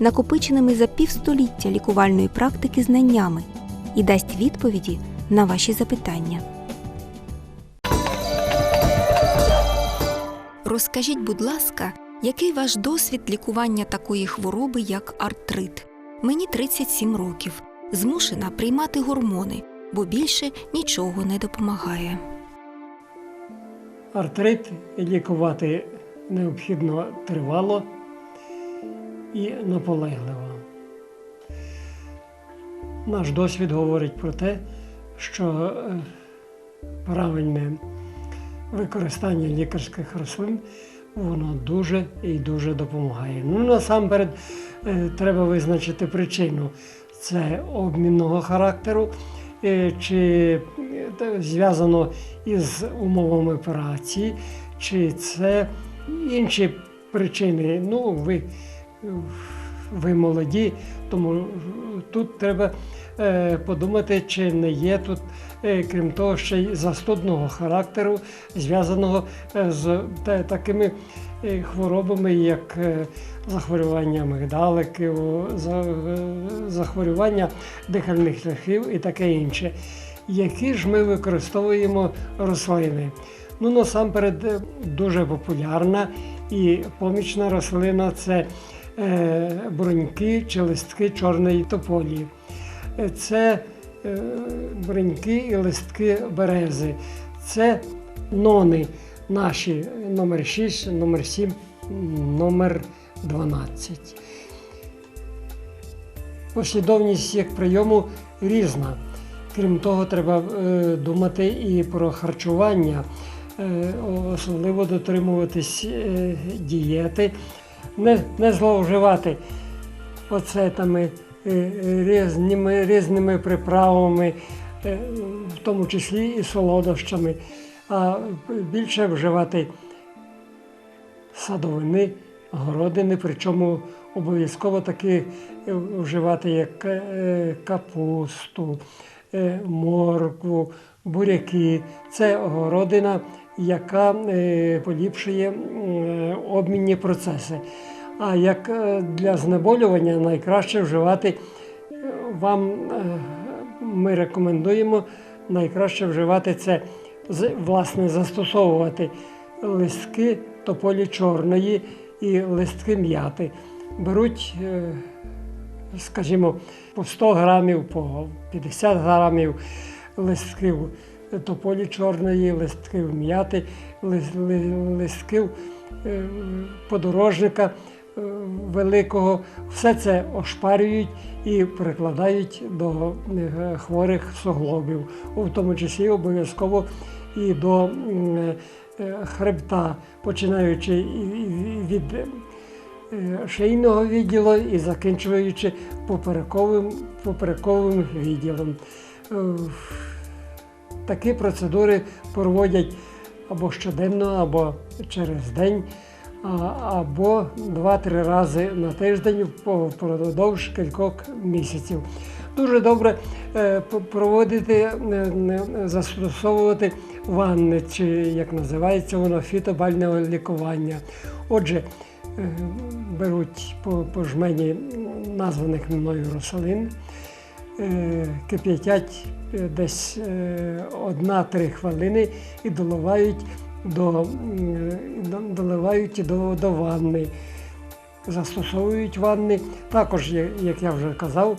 накопиченими за півстоліття лікувальної практики знаннями і дасть відповіді на ваші запитання. Розкажіть, будь ласка, який ваш досвід лікування такої хвороби, як артрит? Мені 37 років. Змушена приймати гормони, бо більше нічого не допомагає. Артрит лікувати необхідно тривало і наполегливо. Наш досвід говорить про те, що е, правильне використання лікарських рослин воно дуже і дуже допомагає. Ну, насамперед, е, треба визначити причину. Це обмінного характеру, е, чи зв'язано із умовами операції, чи це інші причини. Ну, ви, ви молоді, тому тут треба е, подумати, чи не є тут, е, крім того, ще й застудного характеру, зв'язаного е, з такими е, хворобами, як е, захворювання мигдаликів, е, захворювання дихальних шляхів і таке інше. Які ж ми використовуємо рослини? Ну, насамперед, е, дуже популярна і помічна рослина це е, бруньки чи листки чорної тополі. Е, Це е, бруньки і листки берези. Це нони наші номер 6, номер 7, номер 12. Послідовність як прийому різна. Крім того, треба е, думати і про харчування, е, особливо дотримуватись е, дієти, не, не зловживати оцетами, е, різними, різними приправами, е, в тому числі і солодощами, а більше вживати садовини, городини, причому обов'язково таки е, вживати як е, капусту, е, моркву, буряки. Це городина, яка е, поліпшує обмінні процеси. А як е, для знеболювання найкраще вживати е, вам е, ми рекомендуємо найкраще вживати це власне застосовувати листки тополі чорної і листки м'яти. Беруть, скажімо, по 100 грамів, по 50 грамів листків тополі чорної, листків м'яти, лис- листків подорожника е, великого. Все це ошпарюють і прикладають до е, хворих суглобів, у тому числі обов'язково і до е, хребта, починаючи від е, шийного відділу і закінчуючи поперековим, поперековим відділом. Е, Такі процедури проводять або щоденно, або через день, або 2-3 рази на тиждень впродовж кількох місяців. Дуже добре е, проводити, е, застосовувати ванни, чи як називається воно, фітобальне лікування. Отже, е, беруть по, по жмені названих мною рослин, кип'ятять е, десь е, 1-3 хвилини і доливають до, доливають до, до ванни. Застосовують ванни. Також, як я вже казав,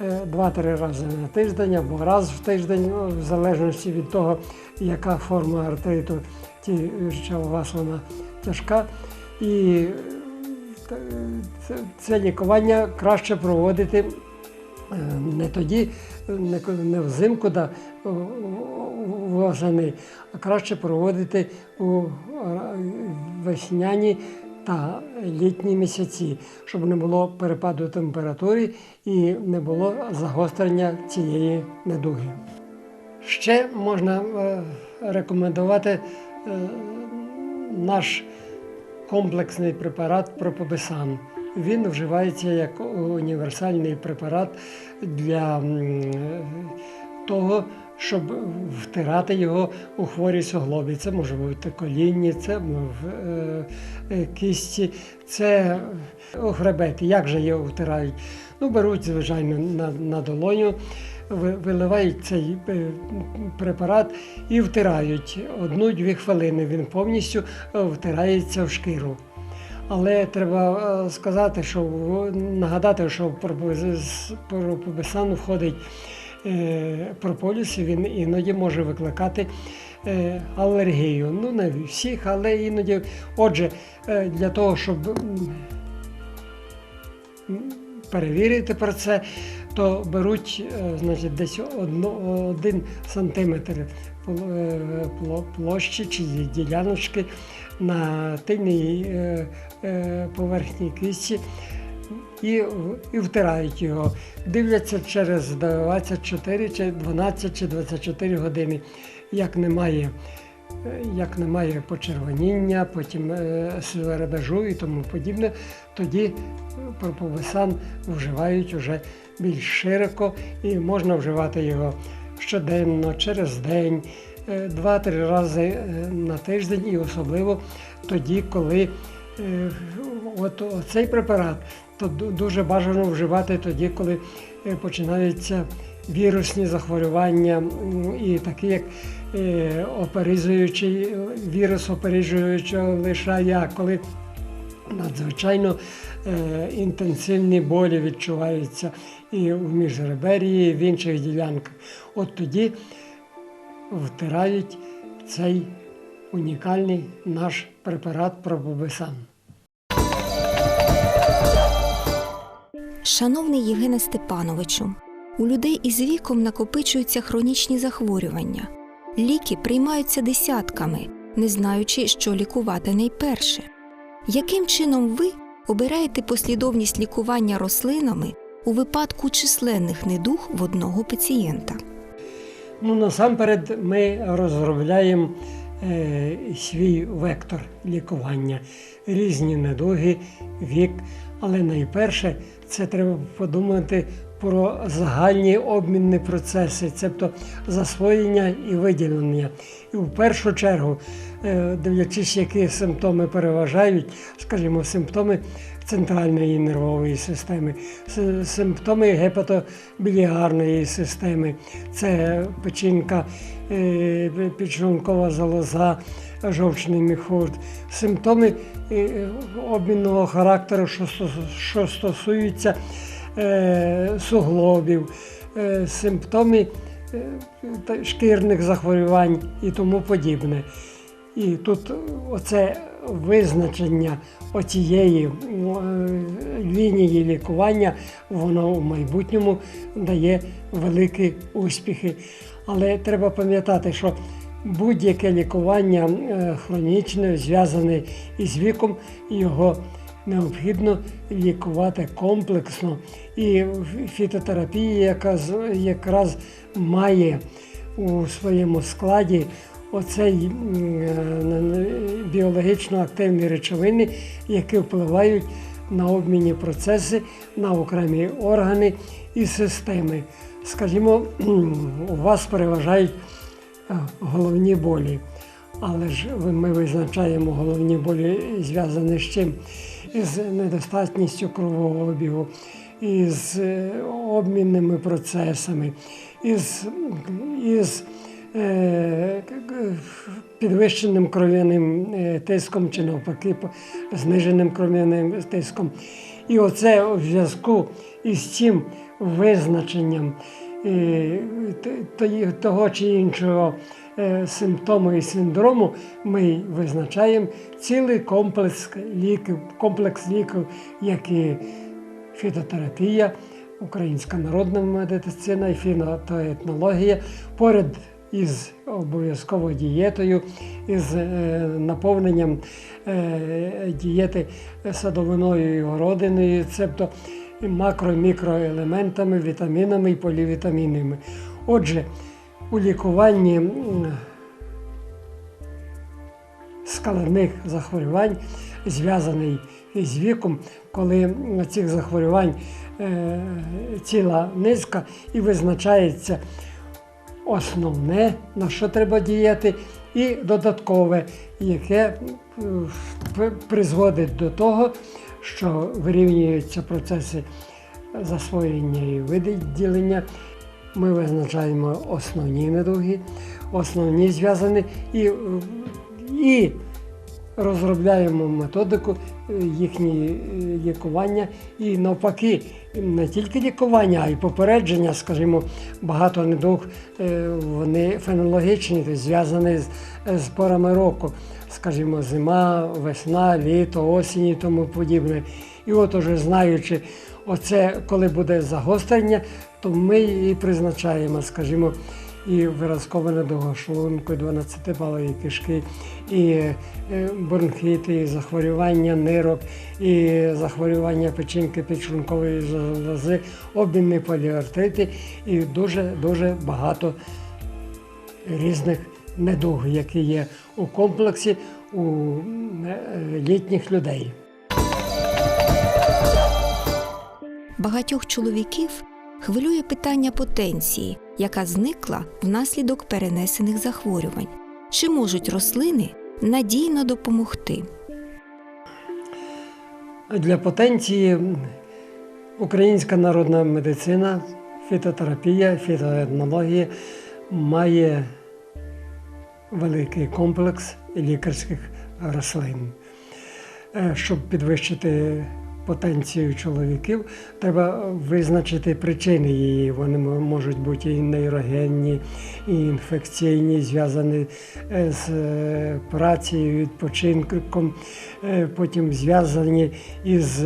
е, 2-3 рази на тиждень або раз в тиждень, ну, в залежності від того, яка форма артриту, ті, що у вас вона тяжка. І е, це, лікування краще проводити Е, не тоді, не, не взимку, да, восени, а краще проводити у е, весняні та літні місяці, щоб не було перепаду температури і не було загострення цієї недуги. Ще можна е, рекомендувати е, наш комплексний препарат Пропобесан. Він вживається як універсальний препарат для того, щоб втирати його у хворі суглобі. Це може бути колінні, це в е, е, кісті, це у хребеті. Як же його втирають? Ну, беруть, звичайно, на, на долоню, виливають цей е, препарат і втирають одну-дві хвилини. Він повністю втирається в шкіру. Але треба е, сказати, що нагадати, що пропози- пропобесан входить е, прополіс, і він іноді може викликати е, алергію. Ну, не всіх, але іноді. Отже, для того, щоб перевірити про це, то беруть значить, десь один сантиметр пл- пло- площі чи діляночки на тильній е, е, поверхні кисті і, і втирають його. Дивляться через 24 чи 12 чи 24 години. Як немає, е, як немає почервоніння, потім е, свербежу і тому подібне, тоді е, вживають вже більш широко і можна вживати його щоденно, через день, е, два-три рази е, на тиждень, і особливо тоді, коли е, от цей препарат то дуже бажано вживати тоді, коли е, починаються вірусні захворювання, і такі як е, оперизуючий вірус оперизуючого лишая, коли надзвичайно е, інтенсивні болі відчуваються і в міжреберії, і в інших ділянках. От тоді втирають цей унікальний наш препарат Пробобесан. Шановний Євгене Степановичу, у людей із віком накопичуються хронічні захворювання. Ліки приймаються десятками, не знаючи, що лікувати найперше. Яким чином ви обираєте послідовність лікування рослинами у випадку численних недуг в одного пацієнта? Ну, насамперед, ми розробляємо е, свій вектор лікування, різні недуги, вік. Але найперше це треба подумати про загальні обмінні процеси, тобто засвоєння і виділення. І в першу чергу, е, дивлячись, які симптоми переважають, скажімо, симптоми центральної нервової системи, симптоми гепатобіліарної системи, це печінка, е, підшлункова залоза, жовчний міхур, симптоми е, обмінного характеру, що, стос- стосуються е, суглобів, симптоми шкірних захворювань і тому подібне. І тут оце визначення оцієї е, лінії лікування, воно в майбутньому дає великі успіхи. Але треба пам'ятати, що будь-яке лікування е, хронічне, зв'язане із віком, його необхідно лікувати комплексно. І фітотерапія, яка якраз має у своєму складі оцей е, біологічно активні речовини, які впливають на обмінні процеси, на окремі органи і системи. Скажімо, у вас переважають е, головні болі. Але ж ми визначаємо головні болі зв'язані з чим? Із недостатністю кровообігу, із е, обмінними процесами, із, із підвищеним кров'яним е, тиском чи навпаки зниженим кров'яним тиском. І оце у зв'язку із цим визначенням е, того чи іншого е, симптому і синдрому ми визначаємо цілий комплекс ліків, комплекс ліків, як і фітотерапія, українська народна медицина і фітоетнологія, поряд із обов'язково дієтою, із е, наповненням е, дієти садовиною і городиною, цебто макро- і мікроелементами, вітамінами і полівітамінами. Отже, у лікуванні м, захворювань, зв'язаний із віком, коли цих захворювань е, ціла низка і визначається основне, на що треба діяти, і додаткове, яке е, призводить до того, що вирівнюються процеси засвоєння і виділення. Ми визначаємо основні недуги, основні зв'язані і, і розробляємо методику е, їхньої е, лікування і навпаки, не тільки лікування, а й попередження, скажімо, багато недуг е, вони фенологічні, тобто зв'язані з порами року, скажімо, зима, весна, літо, осінь і тому подібне. І от уже знаючи, оце коли буде загострення, то ми і призначаємо, скажімо, і виразкове недуга шлунку, і 12-палої кишки, і е, бронхіти, і захворювання нирок, і захворювання печінки підшлункової залози, обмінні поліартрити і дуже-дуже багато різних недуг, які є у комплексі у е, літніх людей. Багатьох чоловіків хвилює питання потенції, яка зникла внаслідок перенесених захворювань. Чи можуть рослини надійно допомогти? Для потенції українська народна медицина, фітотерапія, фітоетнологія має великий комплекс лікарських рослин. Е, Щоб підвищити потенцію чоловіків, треба визначити причини її. Вони можуть бути і нейрогенні, і інфекційні, зв'язані е, з е, працею, відпочинком, е, потім зв'язані із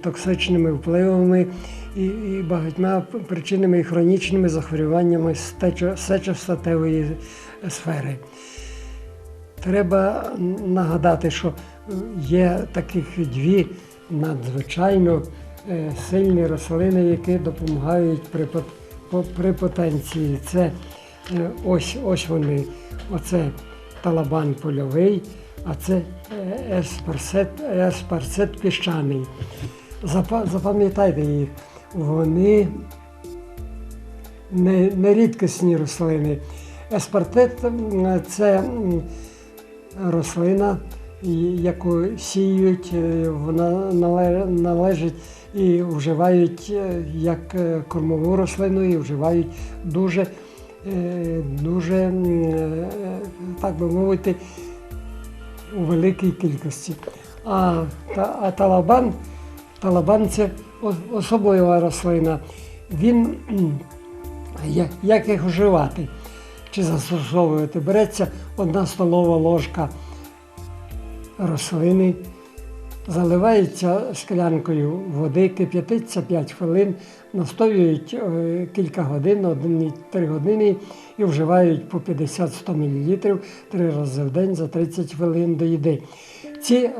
токсичними впливами і, багатьма причинами і хронічними захворюваннями сечостатевої сфери. Треба нагадати, що є таких дві надзвичайно е, сильні рослини, які допомагають при, при потенції. Це е, ось, ось вони, оце талабан польовий, а це е, еспарсет, еспарсет піщаний. Запам'ятайте їх, вони не, не рідкісні рослини. Еспартет це рослина, яку сіють, е, вона належить і вживають е, як е, кормову рослину, і вживають дуже, дуже, так би мовити, у великій кількості. А, та, а талабан, талабан це особлива рослина. Він як їх вживати чи застосовувати? Береться одна столова ложка рослини, заливається склянкою води, кип'ятиться 5 хвилин, настоюють е, кілька годин, 1-3 години і вживають по 50-100 мл три рази в день за 30 хвилин до їди. Ці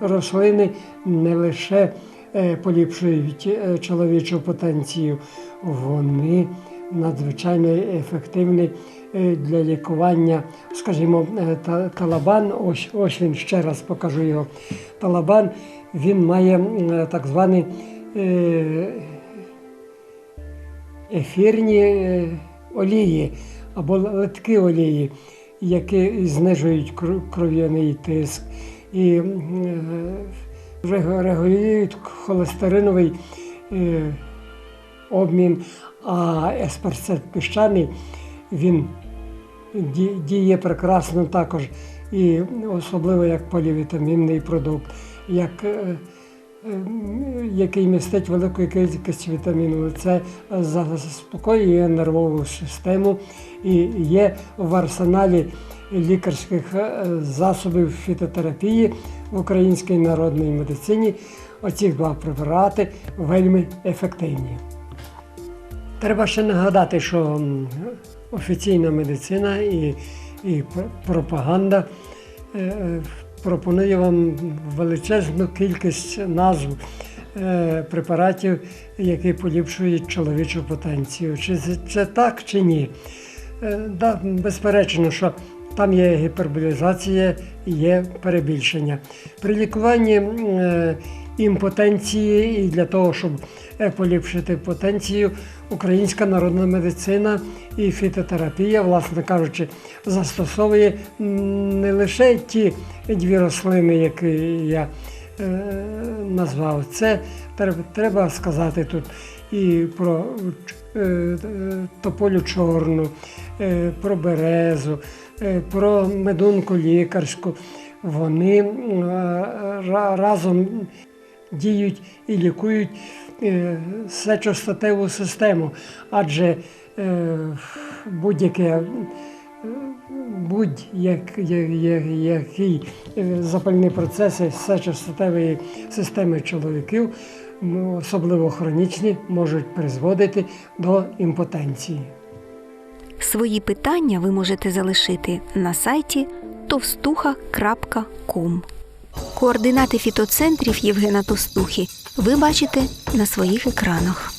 рослини не лише е, поліпшують е, чоловічу потенцію, вони надзвичайно ефективні е, для лікування, скажімо, е, талабан, ось, ось він ще раз покажу його. Талабан він має е, так звані ефірні олії або литки олії, які знижують кров'яний тиск і регулюють холестериновий обмін, а еспарсет піщаний він діє прекрасно також, і особливо як полівітамінний продукт, як, е, е, який містить велику кількість вітаміну. Це заспокоює нервову систему і є в арсеналі лікарських е, засобів фітотерапії в українській народній медицині. Оці два препарати вельми ефективні. Треба ще нагадати, що офіційна медицина і, і пропаганда е, е, пропонує вам величезну кількість назв е, препаратів, які поліпшують чоловічу потенцію. Чи це, так, чи ні? Да, безперечно, що там є гіперболізація, є перебільшення. При лікуванні імпотенції і для того, щоб поліпшити потенцію, українська народна медицина і фітотерапія, власне кажучи, застосовує не лише ті дві рослини, які я е, назвав. Це треба, сказати тут і про е, тополю чорну, е, про березу, про медунку лікарську. Вони разом діють і лікують сечостатеву систему, адже е, будь-яке е, будь-який запальні процеси сечостатевої системи чоловіків, ну, особливо хронічні, можуть призводити до імпотенції. Свої питання ви можете залишити на сайті товстуха.ком. Координати фітоцентрів Євгена Тостухи ви бачите на своїх екранах.